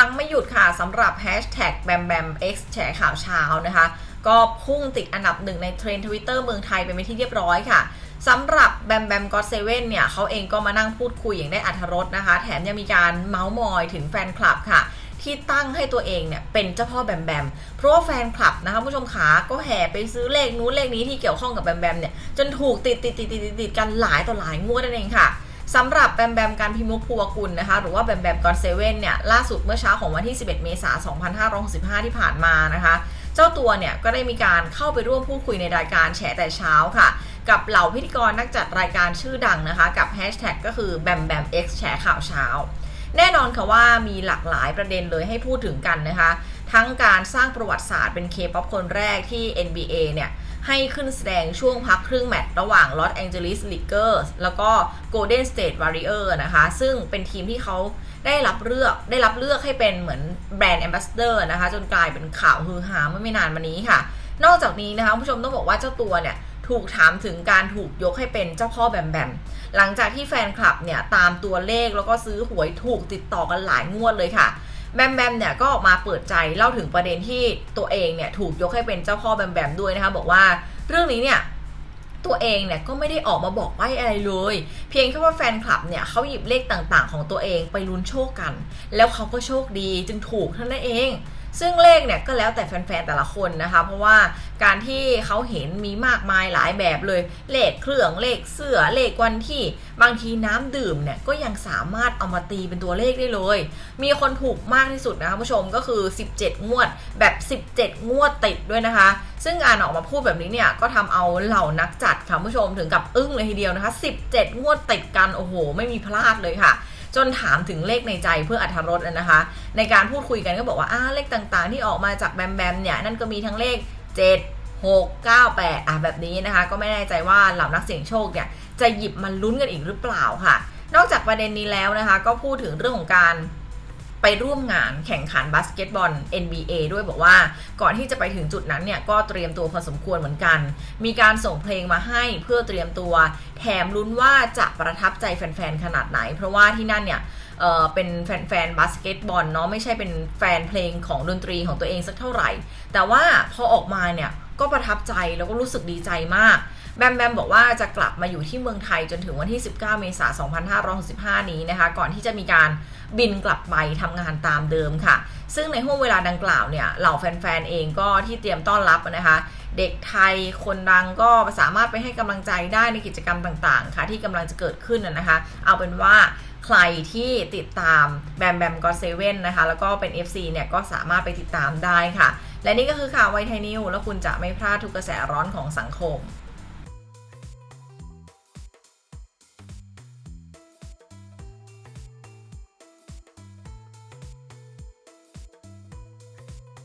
ปังไม่หยุดค่ะสำหรับแฮชแท็กแบมแบม X แฉข่าวเช้านะคะ ก็พุ่งติดอันดับหนึ่งในเทรนด์ทวิตเตอร์เมืองไทยเป็นที่เรียบร้อยค่ะสำหรับแบมแบมก็เซเว่นเนี่ยเขาเองก็มานั่งพูดคุยอย่างได้อัธรสนะคะ แถมยังมีการเมาส์มอยถึงแฟนคลับค่ะที่ตั้งให้ตัวเองเนี่ยเป็นเจ้าพ่อแบมแบม เพราะว่าแฟนคลับนะคะผู้ชมขา ก็แห่ไปซื้อเลขนู้นเลขนี้ที่เกี่ยวข้องกับแบมแบมเนี่ยจนถูกติดติดติดติดติดติดกันหลายต่อหลายงวดนั่นเองค่ะ สำหรับแบมแบมการพิมุกภูวกุลนะคะ หรือว่าแบมแบมกอนเซเว่นเนี่ย ล่าสุดเมื่อเช้าของวันที่ 11 เมษายน 2565 ที่ผ่านมานะคะ เจ้าตัวเนี่ย ก็ได้มีการเข้าไปร่วมพูดคุยในรายการแฉแต่เช้าค่ะ กับเหล่าพิธีกรนักจัดรายการชื่อดังนะคะ กับแฮชแท็กก็คือแบมแบม X แฉข่าวเช้า แน่นอนค่ะว่ามีหลากหลายประเด็นเลยให้พูดถึงกันนะคะ ทั้งการสร้างประวัติศาสตร์เป็นเคป๊อปคนแรกที่ NBA เนี่ย ให้ขึ้นแสดงช่วงพักครึ่งแมตช์ระหว่าง Los Angeles Lakers แล้วก็ Golden State Warriors นะคะ ซึ่งเป็นทีมที่เขาได้รับเลือกได้รับเลือกให้เป็นเหมือนแบรนด์แอมบาสเดอร์นะคะ จนกลายเป็นข่าวฮือฮาเมื่อไม่นานมานี้ค่ะ นอกจากนี้นะคะผู้ชมต้องบอกว่าเจ้าตัวเนี่ยถูกถามถึงการถูกยกให้เป็นเจ้าพ่อแบมแบม หลังจากที่แฟนคลับเนี่ยตามตัวเลขแล้วก็ซื้อหวยถูกติดต่อกันหลายงวดเลยค่ะ แบมแบมเนี่ยก็ออกมาเปิดใจเล่าถึงประเด็นที่ตัวเองเนี่ยถูกยกให้เป็นเจ้าพ่อแบมแบมด้วยนะคะบอกว่าเรื่องนี้เนี่ยตัวเองเนี่ยก็ไม่ได้ออกมาบอกใบ้อะไรเลย เพียงแค่ว่าแฟนคลับเนี่ยเขาหยิบเลขต่างๆ ของตัวเองไปลุ้นโชคกัน แล้วเขาก็โชคดีจึงถูกเท่านั้นเอง ซึ่งเลขเนี่ยก็แล้วแต่แฟนๆแต่ละคนนะคะ เพราะว่าการที่เขาเห็นมีมากมายหลายแบบเลย เลขเครื่องเลขเสื้อเลขวันที่ บางทีน้ำดื่มเนี่ยก็ยังสามารถเอามาตีเป็นตัวเลขได้เลย มีคนถูกมากที่สุดนะคะผู้ชมก็คือ 17 งวดแบบ 17 งวดติดด้วยนะคะ ซึ่งการออกมาพูดแบบนี้เนี่ยก็ทำเอาเหล่านักจัดค่ะผู้ชมถึงกับอึ้งเลยทีเดียวนะคะ 17 งวดติดกันโอ้โห ไม่มีพลาดเลยค่ะ จนถามถึงเลขในใจเพื่ออัธรสนะคะ ในการพูดคุยกันก็บอกว่าอ่าเลขต่างๆ ที่ออกมาจากแบมแบมเนี่ยนั่นก็มีทั้งเลข 7 6 9 8อะแบบนี้นะคะ ก็ไม่แน่ใจว่าเหล่านักเสี่ยงโชคเนี่ยจะหยิบมันลุ้นกันอีกหรือเปล่าค่ะ นอกจากประเด็นนี้แล้วนะคะ ก็พูดถึงเรื่องของการ ไปร่วมงานแข่งขันบาสเกตบอล NBA ด้วยบอกว่าก่อนที่จะไปถึงจุดนั้นเนี่ย ก็เตรียมตัวพอสมควรเหมือนกัน มีการส่งเพลงมาให้เพื่อเตรียมตัว แถมลุ้นว่าจะประทับใจแฟนๆ ขนาดไหน เพราะว่าที่นั่นเนี่ยเออเป็นแฟนๆบาสเกตบอลเนาะไม่ใช่เป็นแฟนเพลงของดนตรีของตัวเองสักเท่าไหร่ แต่ว่าพอออกมาเนี่ยก็ประทับใจแล้วก็รู้สึกดีใจมาก แบมแบมบอกว่าจะกลับมาอยู่ที่เมืองไทยจนถึงวันที่ 19 เมษายน 2565 นี้นะคะ ก่อนที่จะมีการบินกลับไปทำงานตามเดิมค่ะ ซึ่งในห่วงเวลาดังกล่าวเนี่ย เหล่าแฟนๆ เองก็ที่เตรียมต้อนรับนะคะ เด็กไทยคนดังก็สามารถไปให้กำลังใจได้ในกิจกรรมต่างๆ ค่ะ ที่กำลังจะเกิดขึ้นนะคะ เอาเป็นว่าใครที่ติดตามแบมแบมก็เซเว่นนะคะ แล้วก็เป็น FC เนี่ยก็สามารถไปติดตามได้ค่ะ และนี่ก็คือข่าวไวไทยนิวแล้วคุณจะไม่พลาดทุกกระแสร้อนของสังคม